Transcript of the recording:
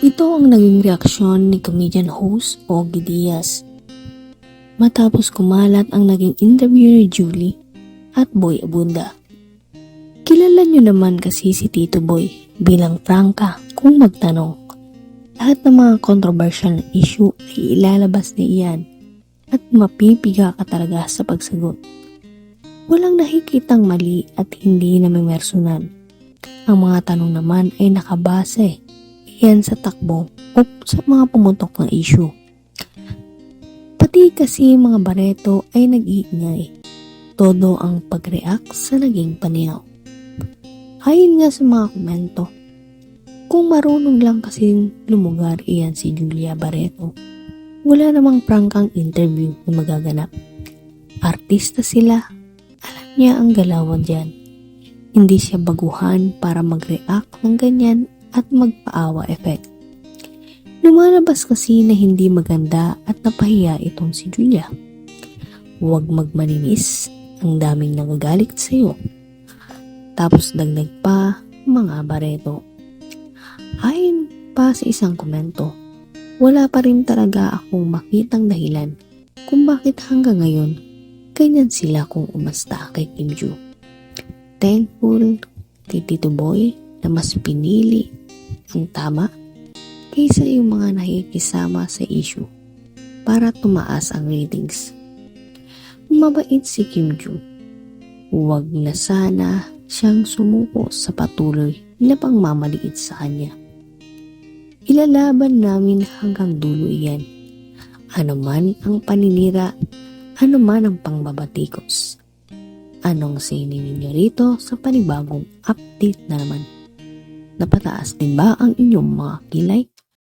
Ito ang naging reaksyon ni comedian host Ogie Diaz matapos kumalat ang naging interview ni Julie at Boy Abunda. Kilala nyo naman kasi si Tito Boy bilang prangka kung magtanong. Lahat ng mga controversial na issue ay ilalabas ni Ian at mapipiga ka talaga sa pagsagot. Walang nakikitang mali at hindi na may mersunan. Ang mga tanong naman ay nakabase yan sa takbo o sa mga pumutok na issue. Pati kasi mga bareto ay nag-iingay. Todo ang pag-react sa naging paniyaw. Ayon nga sa mga komento, kung marunong lang kasing lumugar iyan si Julia Barreto, wala namang prangkang interview na magaganap. Artista sila, alam niya ang galawan dyan. Hindi siya baguhan para mag-react ng ganyan at magpaawa effect. Lumalabas kasi na hindi maganda at napahiya itong si Julia. Huwag magmaninis, ang daming nagagalit sa iyo. Tapos dagdag pa, mga bareto. Ayon pa sa isang komento, wala pa rin talaga akong makitang dahilan kung bakit hanggang ngayon ganyan sila kung umasta kay Kim Joo. Thankful kay Tito Boy na mas pinili ang tama kaysa yung mga nakikisama sa issue para tumaas ang ratings. Mabait si Kim Joo. Huwag na sana siyang sumuko sa patuloy na pangmamaliit sa kanya. Ilalaban namin hanggang dulo iyan. Ano man ang paninira, ano man ang pangbabatikos. Anong sini ninyo rito sa panibagong update na naman? Napataas din ba ang inyong mga kilay?